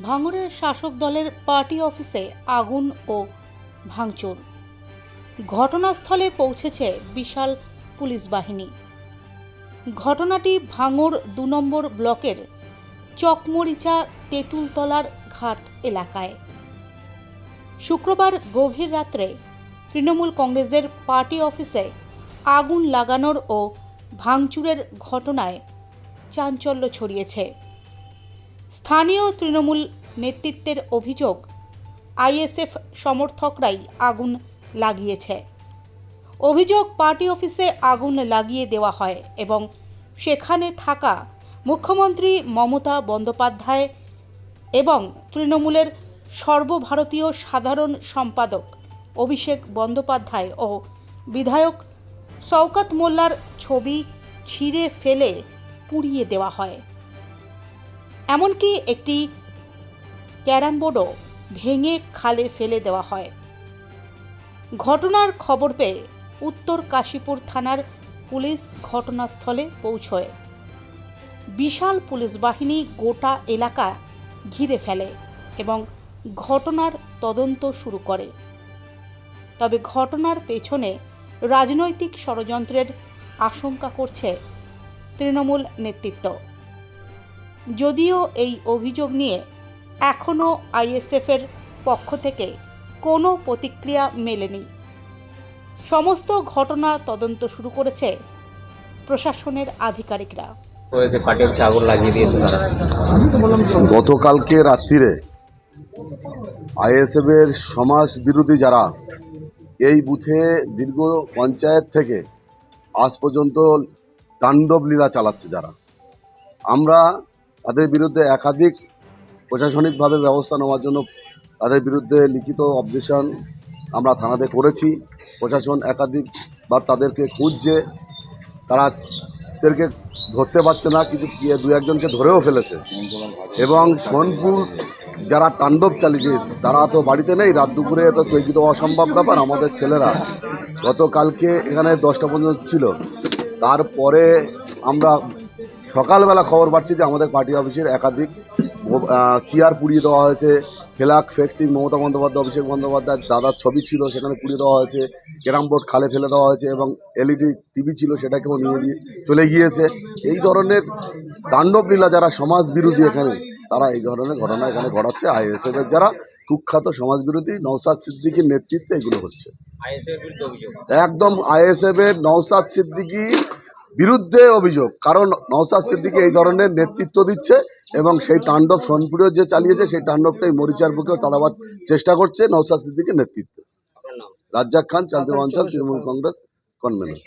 ভাঙড়ের শাসক দলের পার্টি অফিসে আগুন ও ভাঙচুর। ঘটনাস্থলে পৌঁছেছে বিশাল পুলিশ বাহিনী। ঘটনাটি ভাঙড় দু নম্বর ব্লকের চকমরিচা তেঁতুলতলার ঘাট এলাকায়। শুক্রবার গভীর রাত্রে তৃণমূল কংগ্রেসের পার্টি অফিসে আগুন লাগানোর ও ভাঙচুরের ঘটনায় চাঞ্চল্য ছড়িয়েছে। স্থানীয় তৃণমূল নেতৃত্বের অভিযোগ, আইএসএফ সমর্থকরাই আগুন লাগিয়েছে। অভিযোগ, পার্টি অফিসে আগুন লাগিয়ে দেওয়া হয় এবং সেখানে থাকা মুখ্যমন্ত্রী মমতা বন্দ্যোপাধ্যায় এবং তৃণমূলের সর্বভারতীয় সাধারণ সম্পাদক অভিষেক বন্দ্যোপাধ্যায় ও বিধায়ক শওকত মোল্লার ছবি ছিঁড়ে ফেলে পুড়িয়ে দেওয়া হয়। এমনকি একটি ক্যারাম বোর্ডও ভেঙে খালে ফেলে দেওয়া হয়। ঘটনার খবর পেয়ে উত্তর কাশীপুর থানার পুলিশ ঘটনাস্থলে পৌঁছয়। বিশাল পুলিশ বাহিনী গোটা এলাকা ঘিরে ফেলে এবং ঘটনার তদন্ত শুরু করে। তবে ঘটনার পেছনে রাজনৈতিক ষড়যন্ত্রের আশঙ্কা করছে তৃণমূল নেতৃত্ব। যদিও এই অভিযোগ নিয়ে এখনও আইএসএফের পক্ষ থেকে কোনো প্রতিক্রিয়া মেলেনি। সমস্ত ঘটনা তদন্ত শুরু করেছে প্রশাসনের আধিকারিকরা। হয়েছে আগুন লাগিয়ে দিয়েছে তারা। গতকালকে রাত্রিরে আইএসএফ এর সমাজ বিরোধী যারা এই বুথে দীর্ঘ পঞ্চায়েত থেকে আজ পর্যন্ত তাণ্ডব লীলা চালাচ্ছে যারা। আমরা তাদের বিরুদ্ধে একাধিক প্রশাসনিকভাবে ব্যবস্থা নেওয়ার জন্য তাদের বিরুদ্ধে লিখিত অবজেকশন আমরা থানাতে করেছি। প্রশাসন একাধিকবার তাদেরকে খুঁজছে। তারা তাদেরকে ধরতে পারছে না, কিন্তু দু একজনকে ধরেও ফেলেছে। এবং সোনপুর যারা তাণ্ডব চালিয়েছে, তারা তো বাড়িতে নেই। রাত দুপুরে তো চৈকিত অসম্ভব ব্যাপার, আমাদের ছেলেরা। গতকালকে এখানে দশটা পর্যন্ত ছিল। তারপরে আমরা সকালবেলা খবর পাচ্ছি যে আমাদের পার্টি অফিসের একাধিক চেয়ার পুড়িয়ে দেওয়া হয়েছে। ফ্ল্যাগ ফ্যাক্টরি মমতা বন্দ্যোপাধ্যায় অভিষেক বন্দ্যোপাধ্যায়ের দাদার ছবি ছিল সেখানে পুড়িয়ে দেওয়া হয়েছে। ক্যারাম বোর্ড খালে ফেলে দেওয়া হয়েছে এবং এলইডি টিভি ছিল সেটাকেও নিয়ে দিয়ে চলে গিয়েছে। এই ধরনের তাণ্ডব লীলা যারা সমাজ বিরোধী এখানে তারা এই ধরনের ঘটনা এখানে ঘটাচ্ছে। আইএসএফ এর যারা কুখ্যাত সমাজ বিরোধী নৌসাদ সিদ্দিকীর নেতৃত্বে এগুলো হচ্ছে। একদম আইএসএফ এর নৌসাদ সিদ্দিকী বিরুদ্ধে অভিযোগ। কারণ নওসাদ সিদ্দিকি এই ধরনের নেতৃত্ব দিচ্ছে এবং সেই তাণ্ডব সোনপুরেও যে চালিয়েছে, সেই তাণ্ডবটাই মরিচার বুকেও তাড়াবার চেষ্টা করছে নওসাদ সিদ্দিকের নেতৃত্বে। রাজ্জাক খান চালতে অঞ্চল, তৃণমূল কংগ্রেস কনভেনর